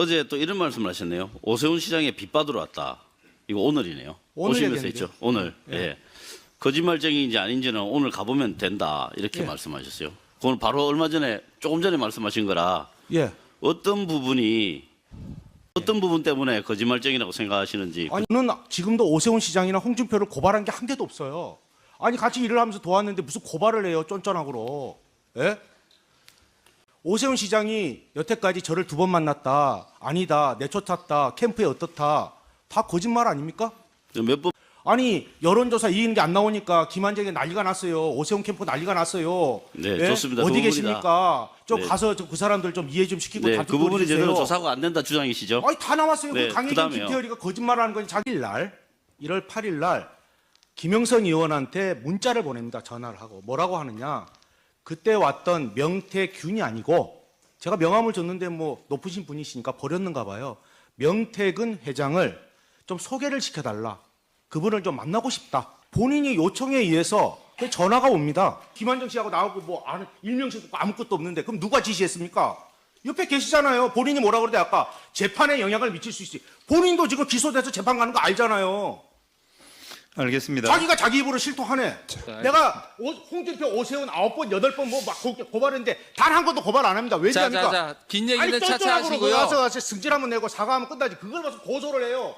어제 또 이런 말씀을 하셨네요. 오세훈 시장에 빚받으러 왔다. 이거 오늘이네요. 오늘 오시면서. 있죠. 오늘. 예. 거짓말쟁이인지 아닌지는 오늘 가보면 된다. 이렇게 예. 말씀하셨어요. 그건 바로 얼마 전에 조금 전에 말씀하신 거라 예. 어떤 부분이 어떤 부분 때문에 거짓말쟁이라고 생각하시는지 아니 저는 지금도 오세훈 시장이나 홍준표를 고발한 게 한 개도 없어요. 아니 같이 일을 하면서 도왔는데 무슨 고발을 해요 쫀쫀하고로. 예? 오세훈 시장이 여태까지 저를 두 번 만났다. 아니다. 내쫓았다. 캠프에 어떻다. 다 거짓말 아닙니까? 몇 번 아니 여론조사 이기는 게 안 나오니까 김한정이 난리가 났어요. 오세훈 캠프 난리가 났어요. 네, 좋습니다. 어디 그. 계십니까? 좀 네. 가서 좀 그 사람들 좀 이해 좀 시키고 네, 다그 부분이 주세요. 제대로 조사가 안 된다 주장이시죠? 아니 다 나왔어요. 네, 그 강혜경 그다음에요. 김태열이가 거짓말하는 건 자기 날 1월 8일 날 김영선 의원한테 문자를 보냅니다. 전화를 하고 뭐라고 하느냐? 그때 왔던 명태균이 아니고 제가 명함을 줬는데 뭐 높으신 분이시니까 버렸는가 봐요. 명태근 회장을 좀 소개를 시켜달라. 그분을 좀 만나고 싶다. 본인이 요청에 의해서 그 전화가 옵니다. 김한정 씨하고 나하고 뭐 아는 없고 아무것도 없는데 그럼 누가 지시했습니까? 옆에 계시잖아요. 본인이 뭐라 그러대 아까 재판에 영향을 미칠 수 있지. 본인도 지금 기소돼서 재판 가는 거 알잖아요. 알겠습니다. 자기가 자기 입으로 실토하네. 내가 오- 홍준표, 오세훈 아홉 번, 여덟 번뭐막 고발했는데 단한 번도 고발 안 합니다. 자, 왜냐니까 자, 자, 긴 얘기는 차차 쫀쫀하고 하시고요. 가서 가서 승질 한번 내고 사과하면 끝나지. 그걸 봐서 고소를 해요.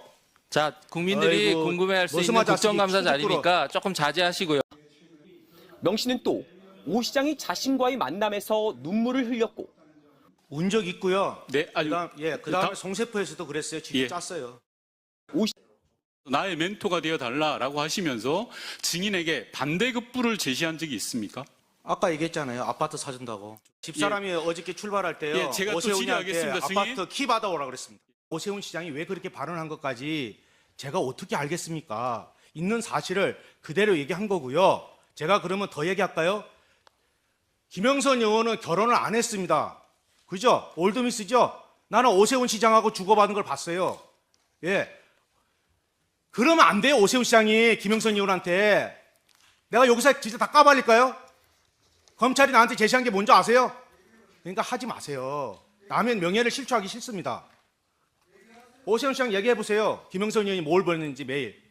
자, 국민들이 아이고, 궁금해할 수 있는 머슴아 자식이 국정감사 충격 자리니까 조금 자제하시고요. 명 씨는 또 오 시장이 자신과의 만남에서 눈물을 흘렸고 운 적 있고요. 네, 아니, 그다음 예, 그다음에 다- 송세포에서도 그랬어요. 진짜 예. 짰어요. 나의 멘토가 되어 달라라고 하시면서 증인에게 반대급부를 제시한 적이 있습니까? 아까 얘기했잖아요. 아파트 사준다고. 집사람이 어저께 출발할 때요. 예, 제가 또 오세훈이한테 질의하겠습니다, 승인. 아파트 키 받아오라 그랬습니다. 오세훈 시장이 왜 그렇게 발언한 것까지 제가 어떻게 알겠습니까? 있는 사실을 그대로 얘기한 거고요. 제가 그러면 더 얘기할까요? 김영선 의원은 결혼을 안 했습니다. 그죠? 올드미스죠? 나는 오세훈 시장하고 주고받은 걸 봤어요. 예. 그러면 안 돼요, 오세훈 시장이 김영선 의원한테. 내가 여기서 진짜 다 까발릴까요? 검찰이 나한테 제시한 게 뭔지 아세요? 그러니까 하지 마세요. 남의 명예를 실추하기 싫습니다. 오세훈 시장 얘기해 보세요. 김영선 의원이 뭘 벌는지 매일.